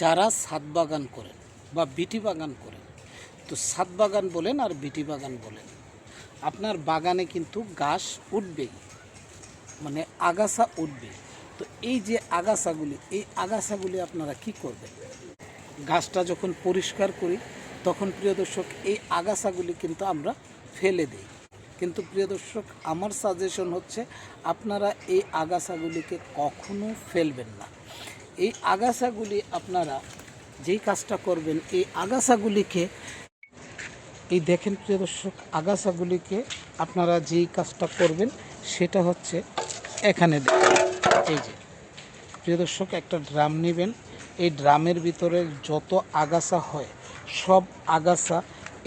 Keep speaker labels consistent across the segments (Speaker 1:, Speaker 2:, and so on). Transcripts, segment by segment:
Speaker 1: যারা ছাদ বাগান করেন বা বিটি বাগান করেন, তো ছাদ বাগান বলেন আর বিটি বাগান বলেন, আপনার বাগানে কিন্তু ঘাস উঠবেই মানে আগাছা উঠবে তো এই যে আগাছাগুলি, এই আগাছাগুলি আপনারা কি করবেন? গাছটা যখন পরিষ্কার করি, তখন প্রিয় দর্শক, এই আগাছাগুলি কিন্তু আমরা ফেলে দিই। কিন্তু প্রিয় দর্শক, আমার সাজেশন হচ্ছে, আপনারা এই আগাছাগুলিকে কখনো ফেলবেন না। এই আগাছাগুলি আপনারা যেই কাজটা করবেন, এই আগাছাগুলিকে, এই দেখেন প্রিয় দর্শক, আগাছাগুলিকে আপনারা যেই কাজটা করবেন, সেটা হচ্ছে এখানে দেখেন। এই যে, প্রিয় দর্শক, একটা ড্রাম নেবেন। এই ড্রামের ভিতরে যত আগাছা হয়, সব আগাছা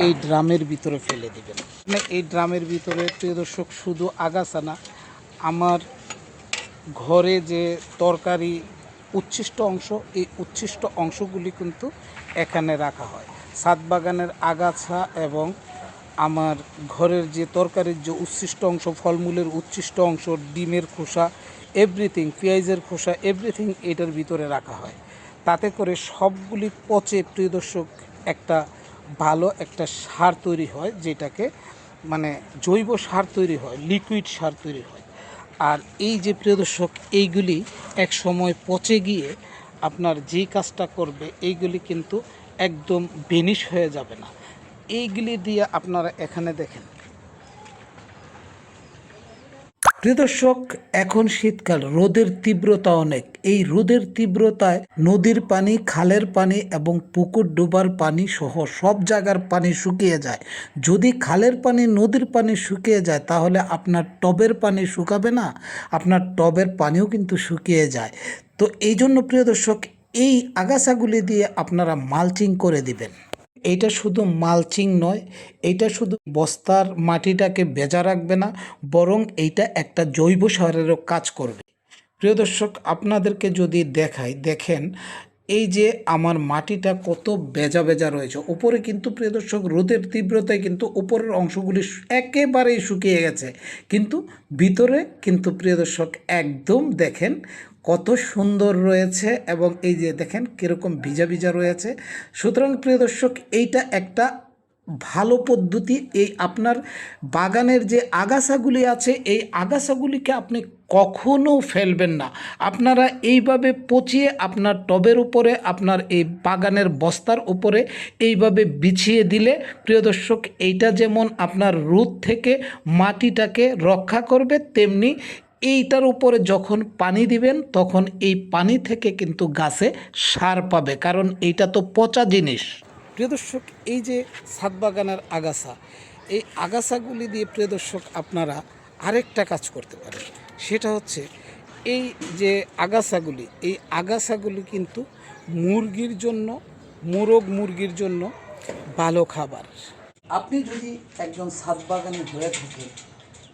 Speaker 1: এই ড্রামের ভিতরে ফেলে দিবেন। মানে এই ড্রামের ভিতরে, প্রিয় দর্শক, শুধু আগাছা না, আমার ঘরে যে তরকারি উচ্ছিষ্ট অংশ, এই উচ্ছিষ্ট অংশগুলি কিন্তু এখানে রাখা হয়। ছাদ বাগানের আগাছা এবং আমার ঘরের যে তরকারির যে উচ্ছিষ্ট অংশ, ফলমূলের উচ্ছিষ্ট অংশ, ডিমের খোসা এভরিথিং পেঁয়াজের খোসা এভরিথিং এটার ভিতরে রাখা হয়। তাতে করে সবগুলি পচে, প্রিয় দর্শক, একটা ভালো একটা সার তৈরি হয়, যেটাকে মানে জৈব সার তৈরি হয় লিকুইড সার তৈরি হয়। আর এই যে প্রিয় দর্শক, এইগুলি এক সময় পচে গিয়ে আপনার যে কাজটা করবে, এইগুলি কিন্তু একদম বিনিশ হয়ে যাবে না। এইগুলি দিয়ে আপনারা এখানে দেখেন প্রিয় দর্শক, এখন শীতকাল, রোদের তীব্রতা অনেক। এই রোদের তীব্রতায় নদীর পানি, খালের পানি এবং পুকুর ডোবার পানি সহ সব জায়গার পানি শুকিয়ে যায়। যদি খালের পানি নদীর পানি শুকিয়ে যায়, তাহলে আপনার টবের পানি শুকাবে না, আপনার টবের পানিও কিন্তু শুকিয়ে যায়। তো এই জন্য প্রিয় দর্শক, এই আগাছাগুলি দিয়ে আপনারা মালচিং করে দিবেন। এইটা শুধু মালচিং নয় এটা শুধু বস্তার মাটিটাকে ভেজা রাখবে না, বরং এইটা একটা জৈব সারেরও কাজ করবে। প্রিয় দর্শক, আপনাদেরকে যদি দেখাই, দেখেন এই যে আমার মাটিটা কত বেজা বেজা রয়েছে, উপরে কিন্তু প্রিয় দর্শক রোদের তীব্রতায় কিন্তু উপরের অংশগুলি একেবারেই শুকিয়ে গেছে। কিন্তু ভিতরে কিন্তু প্রিয় দর্শক একদম দেখেন কত সুন্দর রয়েছে এবং এই যে দেখেন কীরকম ভিজা ভিজা রয়েছে। সুতরাং প্রিয় দর্শক এইটা একটা ভালো পদ্ধতি, এই আপনার বাগানের যে আগাছাগুলি আছে, এই আগাছাগুলিকে আপনি কখনো ফেলবেন না। আপনারা এইভাবে পচিয়ে আপনার টবের উপরে, আপনার এই বাগানের বস্তার উপরে এইভাবে বিছিয়ে দিলে, প্রিয় দর্শক, এইটা যেমন আপনার রোদ থেকে মাটিটাকে রক্ষা করবে, তেমনি এইটার উপরে যখন পানি দিবেন, তখন এই পানি থেকে কিন্তু গাছে সার পাবে। কারণ এইটা তো পচা জিনিস। প্রিয় দর্শক, এই যে ছাদ বাগানের আগাছা, এই আগাছাগুলি দিয়ে প্রিয় দর্শক, আপনারা আরেকটা কাজ করতে পারেন। সেটা হচ্ছে, এই যে আগাছাগুলি, এই আগাছাগুলি কিন্তু মুরগির জন্য, মোরগ মুরগির জন্য ভালো খাবার। আপনি যদি একজন ছাদ বাগানি হয়ে থাকেন,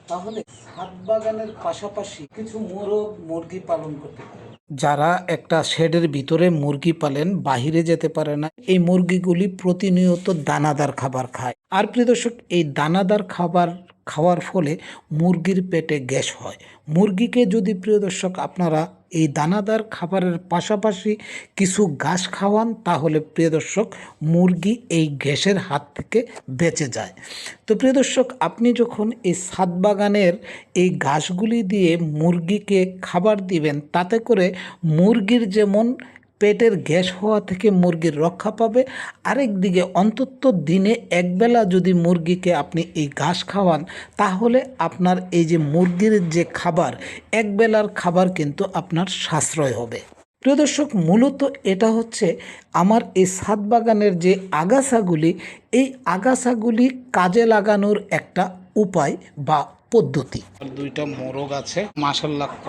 Speaker 1: তাহলে ছাদ বাগানের পাশাপাশি কিছু মোরগ মুরগি পালন করতে পারেন। যারা একটা শেডের ভিতরে মুরগি পালেন, বাহিরে যেতে পারে না, এই মুরগিগুলি প্রতিনিয়ত দানাদার খাবার খায়। আর প্রিয় দর্শক, এই দানাদার খাবার খাওয়ার ফলে মুরগির পেটে গ্যাস হয়। মুরগিকে যদি প্রিয় দর্শক আপনারা এই দানাদার খাবারের পাশাপাশি কিছু ঘাস খাওয়ান, তাহলে প্রিয় দর্শক, মুরগি এই গ্যাসের হাত থেকে বেঁচে যায়। তো প্রিয় দর্শক, আপনি যখন এই ছাদ বাগানের এই ঘাসগুলি দিয়ে মুরগিকে খাবার দিবেন, তাতে করে মুরগির যেমন পেটের গ্যাস হওয়া থেকে মুরগির রক্ষা পাবে। আরেক দিকে অন্তত দিনে একবেলা যদি মুরগিকে আপনি এই ঘাস খাওয়ান, তাহলে আপনার এই যে মুরগির যে খাবার, একবেলার খাবার কিন্তু আপনার সাশ্রয় হবে। প্রিয় দর্শক, মূলত এটা হচ্ছে আমার এই ছাদ বাগানের যে আগাছাগুলি, এই আগাছাগুলি কাজে লাগানোর একটা উপায় বা পদ্ধতি। দুইটা মোরগ আছে। মাসাল্লাহ কত